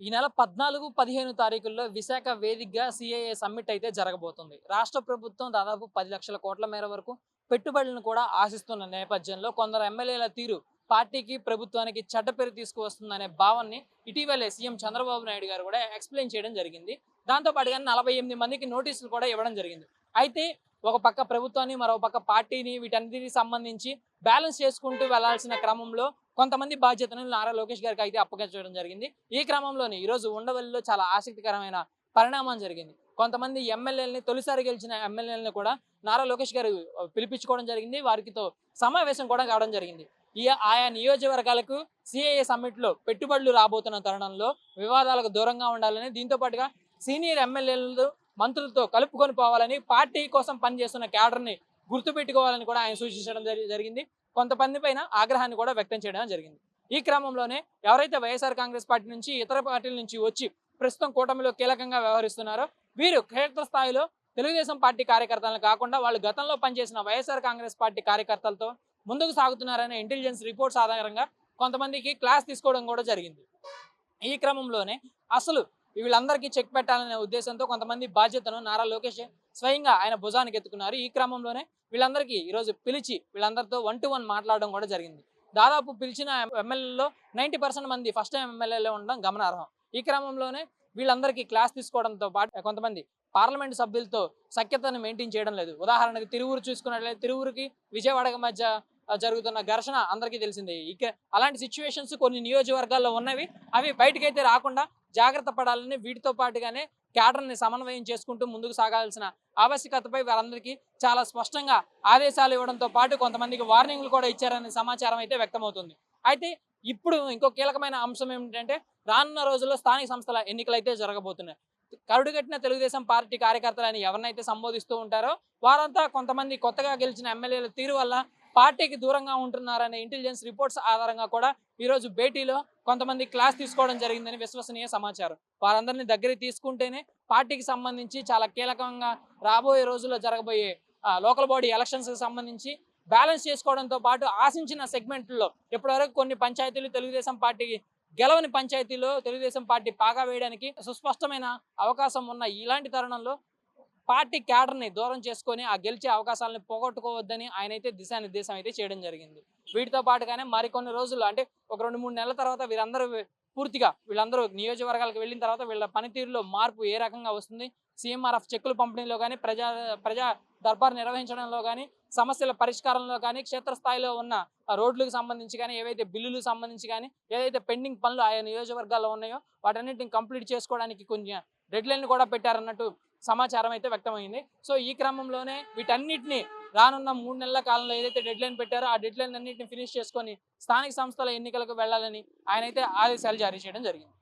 ఈ నెల పద్నాలుగు పదిహేను తారీఖుల్లో విశాఖ వేదికగా సిఐఏ సమ్మిట్ అయితే జరగబోతుంది. రాష్ట్ర ప్రభుత్వం దాదాపు పది లక్షల కోట్ల మేర వరకు పెట్టుబడులను కూడా ఆశిస్తున్న నేపథ్యంలో కొందరు ఎమ్మెల్యేల తీరు పార్టీకి ప్రభుత్వానికి చెడ్డపేరు తీసుకువస్తుందనే భావాన్ని ఇటీవలే సీఎం చంద్రబాబు నాయుడు గారు కూడా ఎక్స్ప్లెయిన్ చేయడం జరిగింది. దాంతోపాటుగా నలభై ఎనిమిది మందికి నోటీసులు కూడా ఇవ్వడం జరిగింది. అయితే ఒక పక్క ప్రభుత్వాన్ని మరో పక్క పార్టీని వీటన్నిటికి సంబంధించి బ్యాలెన్స్ చేసుకుంటూ వెళ్ళాల్సిన క్రమంలో కొంతమంది బాధ్యతను నారా లోకేష్ గారికి అయితే అప్పగించడం జరిగింది. ఈ క్రమంలోనే ఈరోజు ఉండవల్లిలో చాలా ఆసక్తికరమైన పరిణామం జరిగింది. కొంతమంది ఎమ్మెల్యేలని తొలిసారి గెలిచిన ఎమ్మెల్యేలను కూడా నారా లోకేష్ గారు పిలిపించుకోవడం జరిగింది. వారితో సమావేశం కూడా కావడం జరిగింది. ఈ ఆయా నియోజకవర్గాలకు సిఐఏ సమ్మిట్లో పెట్టుబడులు రాబోతున్న తరుణంలో వివాదాలకు దూరంగా ఉండాలని దీంతో పాటుగా సీనియర్ ఎమ్మెల్యేలు మంత్రులతో కలుపుకొని పోవాలని పార్టీ కోసం పనిచేస్తున్న క్యాడర్ని గుర్తుపెట్టుకోవాలని కూడా ఆయన సూచించడం జరిగింది. కొంతమంది పైన ఆగ్రహాన్ని కూడా వ్యక్తం చేయడం జరిగింది. ఈ క్రమంలోనే ఎవరైతే వైఎస్ఆర్ కాంగ్రెస్ పార్టీ నుంచి ఇతర పార్టీల నుంచి వచ్చి ప్రస్తుతం కూటమిలో కీలకంగా వ్యవహరిస్తున్నారో వీరు క్షేత్రస్థాయిలో తెలుగుదేశం పార్టీ కార్యకర్తలను కాకుండా వాళ్ళు గతంలో పనిచేసిన వైఎస్ఆర్ కాంగ్రెస్ పార్టీ కార్యకర్తలతో ముందుకు సాగుతున్నారనే ఇంటెలిజెన్స్ రిపోర్ట్స్ ఆధారంగా కొంతమందికి క్లాస్ తీసుకోవడం కూడా జరిగింది. ఈ క్రమంలోనే అసలు వీళ్ళందరికీ చెక్ పెట్టాలనే ఉద్దేశంతో కొంతమంది బాధ్యతను నారా లోకేష్ స్వయంగా ఆయన భుజానికి ఎత్తుకున్నారు. ఈ క్రమంలోనే వీళ్ళందరికీ ఈరోజు పిలిచి వీళ్ళందరితో వన్ టు వన్ మాట్లాడడం కూడా జరిగింది. దాదాపు పిలిచిన ఎమ్మెల్యేలో నైంటీ పర్సెంట్ మంది ఫస్ట్ టైం ఎమ్మెల్యేలో ఉండడం గమనార్హం. ఈ క్రమంలోనే వీళ్ళందరికీ క్లాస్ తీసుకోవడంతో పాటు కొంతమంది పార్లమెంట్ సభ్యులతో సఖ్యతను మెయింటైన్ చేయడం లేదు. ఉదాహరణకు తిరువురు చూసుకున్నట్లయితే తిరువురుకి విజయవాడకి మధ్య జరుగుతున్న ఘర్షణ అందరికీ తెలిసిందే. ఇక అలాంటి సిచ్యువేషన్స్ కొన్ని నియోజకవర్గాల్లో ఉన్నవి. అవి బయటకైతే రాకుండా జాగ్రత్త పడాలని వీటితో పాటుగానే క్యాడర్ని సమన్వయం చేసుకుంటూ ముందుకు సాగాల్సిన ఆవశ్యకతపై వారందరికీ చాలా స్పష్టంగా ఆదేశాలు ఇవ్వడంతో పాటు కొంతమందికి వార్నింగ్లు కూడా ఇచ్చారనే సమాచారం అయితే వ్యక్తమవుతుంది. అయితే ఇప్పుడు ఇంకో కీలకమైన అంశం ఏమిటంటే రానున్న రోజుల్లో స్థానిక సంస్థల ఎన్నికలైతే జరగబోతున్నాయి. కరుడుగట్టిన తెలుగుదేశం పార్టీ కార్యకర్తలని ఎవరినైతే సంబోధిస్తూ ఉంటారో వారంతా కొంతమంది కొత్తగా గెలిచిన ఎమ్మెల్యేల తీరు వల్ల పార్టీకి దూరంగా ఉంటున్నారనే ఇంటెలిజెన్స్ రిపోర్ట్స్ ఆధారంగా కూడా ఈరోజు భేటీలో కొంతమంది క్లాస్ తీసుకోవడం జరిగిందని విశ్వసనీయ సమాచారం. వారందరినీ దగ్గరికి తీసుకుంటేనే పార్టీకి సంబంధించి చాలా కీలకంగా రాబోయే రోజుల్లో జరగబోయే ఆ, లోకల్ బాడీ ఎలక్షన్స్కి సంబంధించి బ్యాలెన్స్ చేసుకోవడంతో పాటు ఆశించిన సెగ్మెంట్లో ఇప్పటివరకు కొన్ని పంచాయతీలు తెలుగుదేశం పార్టీకి గెలవని పంచాయతీలో తెలుగుదేశం పార్టీ పాగా వేయడానికి సుస్పష్టమైన అవకాశం ఉన్న ఇలాంటి తరుణంలో పార్టీ క్యాడర్ని దూరం చేసుకొని ఆ గెలిచే అవకాశాలను పోగొట్టుకోవద్దని ఆయన అయితే దిశానిర్దేశం అయితే చేయడం జరిగింది. వీటితో పాటుగానే మరికొన్ని రోజులు అంటే ఒక రెండు మూడు నెలల తర్వాత వీరందరూ పూర్తిగా వీళ్ళందరూ నియోజకవర్గాలకు వెళ్ళిన తర్వాత వీళ్ళ పనితీరులో మార్పు ఏ రకంగా వస్తుంది? సీఎంఆర్ఎఫ్ చెక్కుల పంపిణీలో కానీ ప్రజా ప్రజా దర్బార్ నిర్వహించడంలో కానీ సమస్యల పరిష్కారంలో కానీ క్షేత్రస్థాయిలో ఉన్న రోడ్లకు సంబంధించి కానీ ఏవైతే బిల్లులకు సంబంధించి కానీ ఏదైతే పెండింగ్ పనులు ఆయా నియోజకవర్గాల్లో ఉన్నాయో వాటన్నిటిని కంప్లీట్ చేసుకోవడానికి కొంచెం డెడ్లైన్ కూడా పెట్టారన్నట్టు సమాచారం అయితే వ్యక్తమైంది. సో ఈ క్రమంలోనే వీటన్నిటిని రానున్న మూడు నెలల కాలంలో ఏదైతే డెడ్ లైన్ పెట్టారో ఆ డెడ్ లైన్ అన్నింటిని ఫినిష్ చేసుకొని స్థానిక సంస్థల ఎన్నికలకు వెళ్ళాలని ఆయన అయితే ఆదేశాలు జారీ చేయడం జరిగింది.